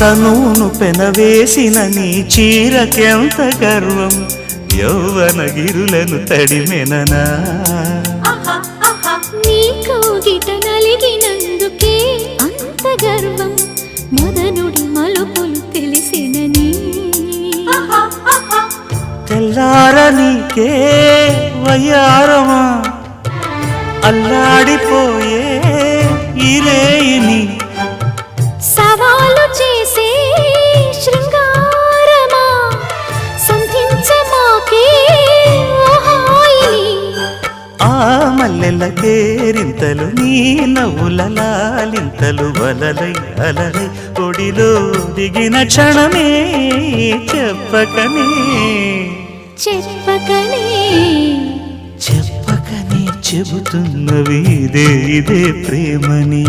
తనువును పెనవేసిన నీ చీరకెంత గర్వం? యౌవన గిరులను తడిమెననా? నీ కోగిట నలిగినందుకే అంత గర్వం. మదనుడి మలుపులు తెలిసినని తెల్లార నీకే వయ్యారమా? అల్లాడిపోయే మల్లెల కేరింతలు నీ నవ్వుల లాలింతలు వలలై అలలై ఒడిలో దిగిన క్షణమే చెప్పకనే. చెప్పకనే. చెప్పకనే చెబుతున్నవి ఇదే ఇదే ప్రేమని.